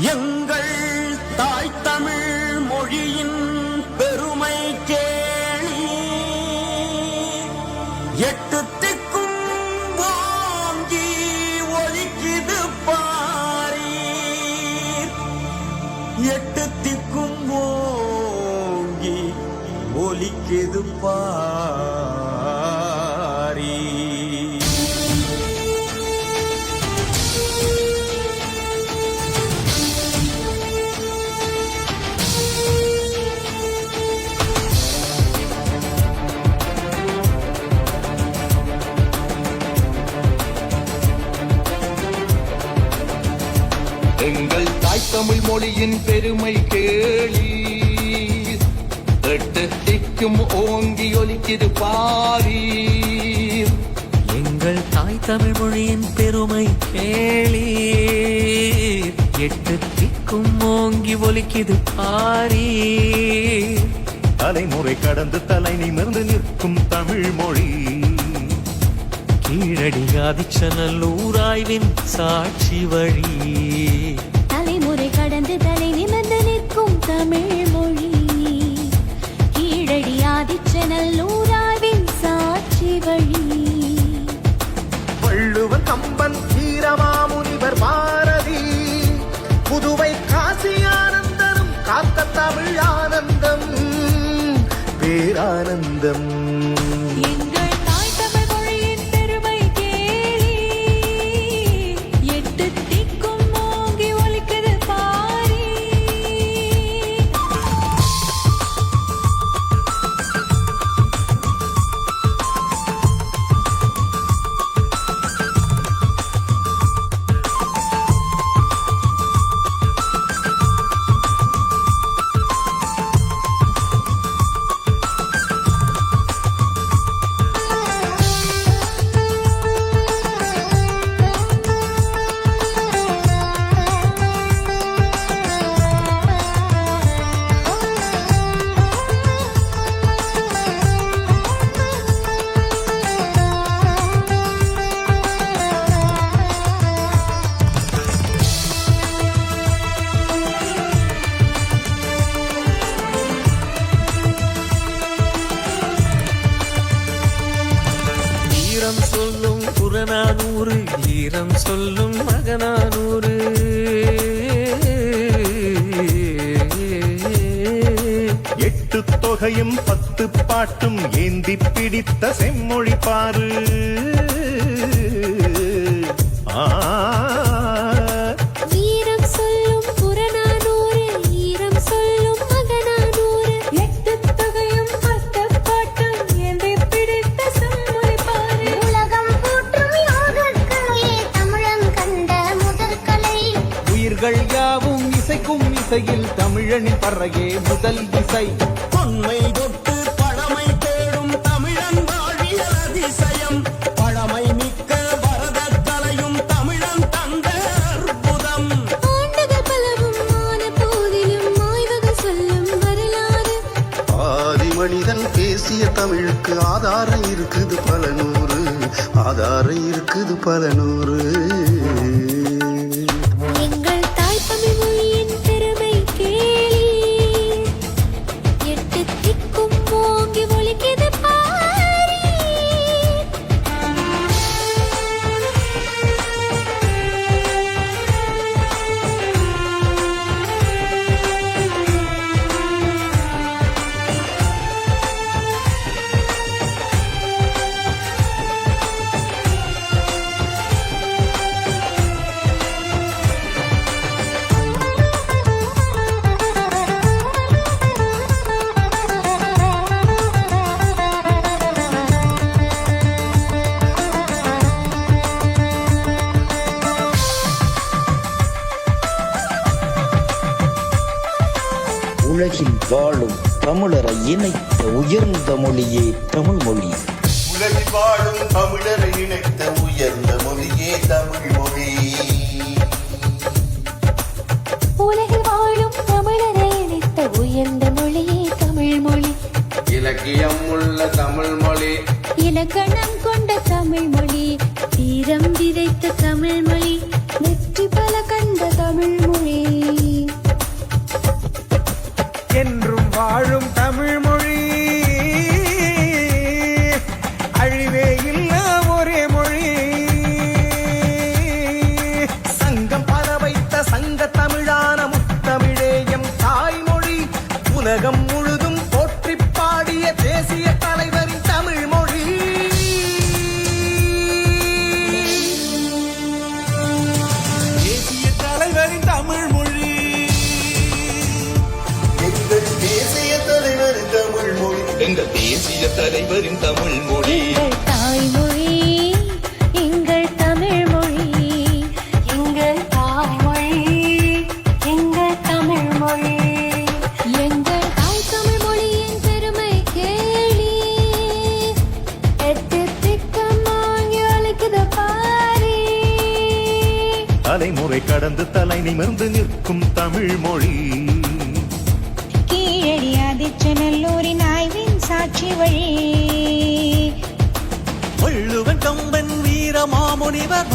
எங்கள் தாய் தமிழ் மொழியின் பெருமை கேளி. எட்டு திக்கும் வாங்கி ஒலிக்குது பாரி எட்டு திக்கும் ஓங்கி ஒலிக்குது பாரி மொழியின் பெருமை கேளி. எட்டு திக்கும் ஓங்கி ஒலிக்குது பாரி. எங்கள் தாய் தமிழ் மொழியின் பெருமை கேளி. எட்டு திக்கும் ஓங்கி ஒலிக்குது பாரி. தலைமுறை கடந்து தலை நிமிர்ந்து நிற்கும் தமிழ் மொழி. கீழடி ஆதிச்சநல்லூர் ஆய்வின் சாட்சி வழி. ആനന്ദം மகனானூறு ஈரம் சொல்லும் மகனானூறு. எட்டு தொகையும் பத்து பாட்டும் ஏந்தி பிடித்த செம்மொழி பாரு. ஆ, இசைக்கும் இசையில் தமிழனின் பறையே முதல் இசை. தொன்மை தொட்டு பழமை தேடும் தமிழன் வாழிய அதிசயம். பழமை மிக்க பரதக் கலையும் தமிழன் தந்த அற்புதம். ஆண்டுகள் பலவும் ஆன போதிலும் ஆய்வகம் சொல்லும் வரலாறு. ஆதி மனிதன் பேசிய தமிழுக்கு ஆதாரம் இருக்குது பல நூறு ஆதாரம் இருக்குது பல நூறு உலகில் வாழும் தமிழரை இணைத்த உயர்ந்த மொழியே தமிழ் மொழி. உலகில் வாழும் தமிழரை இணைத்த உயர்ந்த மொழியே தமிழ் மொழி. உலகில் வாழும் தமிழரை இணைத்த உயர்ந்த மொழியே தமிழ் மொழி. இலக்கியம் உள்ள தமிழ் மொழி. இலக்கணம் கொண்ட தமிழ் மொழி. தீரம் விதைத்த தமிழ் மொழி. வெற்றி பல கண்ட தமிழ் மொழி. வாழும் தமிழ் மொழி அழிவே இல்ல ஒரே மொழி. சங்கம் பல வைத்த சங்க தமிழான முத்தமிழேயம் தாய்மொழி. உலகம் தலைவரின் தமிழ் மொழி. தாய்மொழி எங்கள் தமிழ் மொழி. எங்கள் தாய்மொழி எங்கள் தமிழ் மொழி. எங்கள் தாய் தமிழ் மொழியின் பெருமை கேளி. எட்டு திக்கம் வாங்கி அழைக்குது பாரி. தலைமுறை கடந்து தலை நிமிர்ந்து நிற்கும் தமிழ் மொழி. கீழடி ஆதிச்சநல்லூரின் ஆய்வின் சாட்சி வழி. வள்ளுவன் கம்பன் வீரமாமுனிவர்